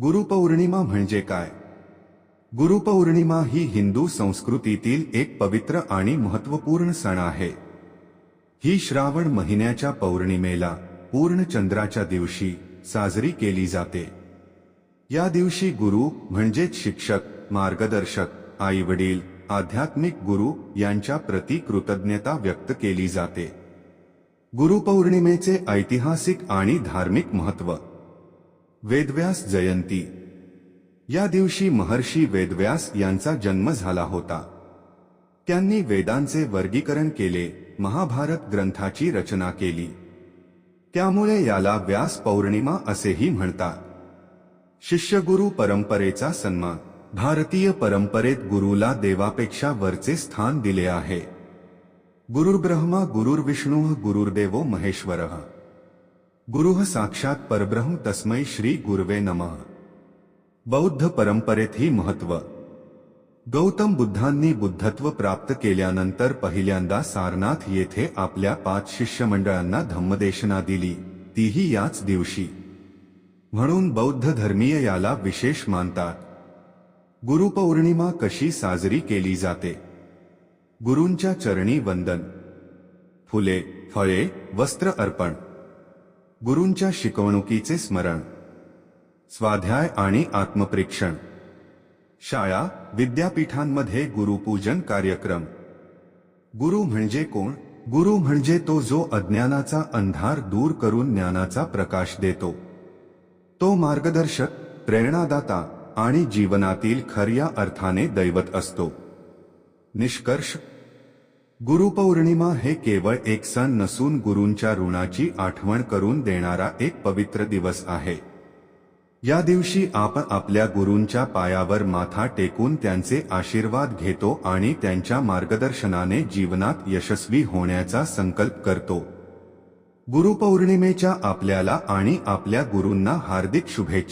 गुरुपौर्णिमा म्हणजे काय? गुरुपौर्णिमा ही हिंदू संस्कृतीतील एक पवित्र आणि महत्त्वपूर्ण सण आहे. ही श्रावण महिन्याच्या पौर्णिमेला पूर्ण चंद्राच्या दिवशी साजरी केली जाते. या दिवशी गुरु म्हणजेच शिक्षक मार्गदर्शक आई वडील आध्यात्मिक गुरु यांच्या प्रती कृतज्ञता व्यक्त केली जाते. गुरुपौर्णिमेचे ऐतिहासिक आणि धार्मिक महत्त्व वेदव्यास जयंती. या दिवशी महर्षी वेदव्यास यांचा जन्म झाला होता. त्यांनी वेदांचे वर्गीकरण केले, महाभारत ग्रंथाची रचना केली. त्यामुळे याला व्यास पौर्णिमा असेही म्हणतात. शिष्यगुरु परंपरेचा सन्मान भारतीय परंपरेत गुरुला देवापेक्षा वरचे स्थान दिले आहे. गुरुर्ब्रह्मा, गुरुर्विष्णू, गुरुर्देवो महेश्वर. गुरुः साक्षात परब्रह्म तस्मै श्री गुरवे नमः। बौद्ध परंपरेत ही महत्त्व। गौतम बुद्धांनी बुद्धत्व प्राप्त केल्यानंतर पहिल्यांदा सारनाथ येथे आपल्या पाच शिष्यमंडळांना धम्मदेशना दिली तीही याच दिवशी। म्हणून बौद्ध धर्मीय याला विशेष मानतात। गुरुपौर्णिमा कशी साजरी केली जाते? गुरूंच्या चरणी वंदन। फुले फळे वस्त्र अर्पण। गुरूंच्या शिकवणुकीचे स्मरण. स्वाध्याय आणि आत्मप्रेक्षण. शाळा विद्यापीठांमध्ये गुरुपूजन कार्यक्रम. गुरु म्हणजे कोण? गुरु म्हणजे तो जो अज्ञानाचा अंधार दूर करून ज्ञानाचा प्रकाश देतो. तो मार्गदर्शक प्रेरणादाता आणि जीवनातील खऱ्या अर्थाने दैवत असतो. निष्कर्ष गुरुपौर्णिमा हे केवळ एक सण नसून गुरूंच्या ऋणाची आठवण करून देणारा एक पवित्र दिवस आहे. या दिवशी आपण आपल्या गुरूंच्या पायावर माथा टेकून त्यांचे आशीर्वाद घेतो आणि त्यांच्या मार्गदर्शनाने जीवनात यशस्वी होण्याचा संकल्प करतो. गुरुपौर्णिमेच्या आपल्याला आणि आपल्या गुरूंना हार्दिक शुभेच्छा.